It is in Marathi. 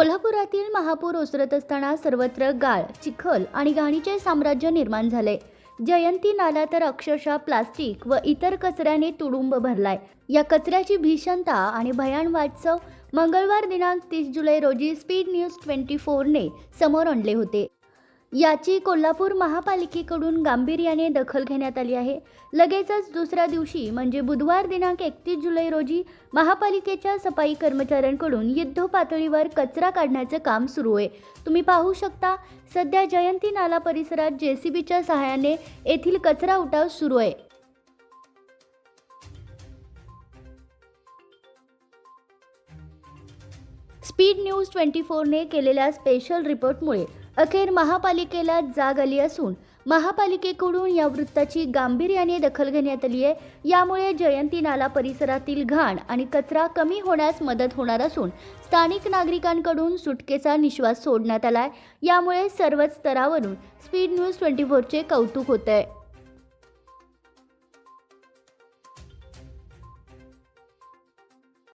कोल्हापुरातील महापूर ओसरत असताना सर्वत्र गाळ चिखल आणि घाणीचे साम्राज्य निर्माण झाले. जयंती नाला तर अक्षरशः प्लास्टिक व इतर कचऱ्याने तुडुंब भरलाय. या कचऱ्याची भीषणता आणि भयान वाटचव मंगळवार दिनांक तीस जुलै रोजी स्पीड न्यूज ट्वेंटी फोरने समोर आणले होते. याची कोल्हापूर महापालिकेकडून गांभीर्याने दखल घेण्यात आली आहे. लगेचच दुसऱ्या दिवशी म्हणजे बुधवार दिनांक एकतीस जुलै रोजी महापालिकेच्या सफाई कर्मचाऱ्यांकडून युद्ध पातळीवर कचरा काढण्याचं काम सुरू आहे. तुम्ही पाहू शकता सध्या जयंती नाला परिसरात जेसीबीच्या सहाय्याने येथील कचरा उठाव सुरू आहे. स्पीड न्यूज ट्वेंटी फोरने केलेल्या स्पेशल रिपोर्टमुळे अखेर महापालिकेला जाग आली असून महापालिकेकडून या वृत्ताची गांभीर्याने दखल घेण्यात आली आहे. यामुळे जयंती नाला परिसरातील घाण आणि कचरा कमी होण्यास मदत होणार असून स्थानिक नागरिकांकडून सुटकेचा निश्वास सोडण्यात आला आहे यामुळे सर्वच स्तरावरून स्पीड न्यूज ट्वेंटी फोरचे कौतुक होत आहे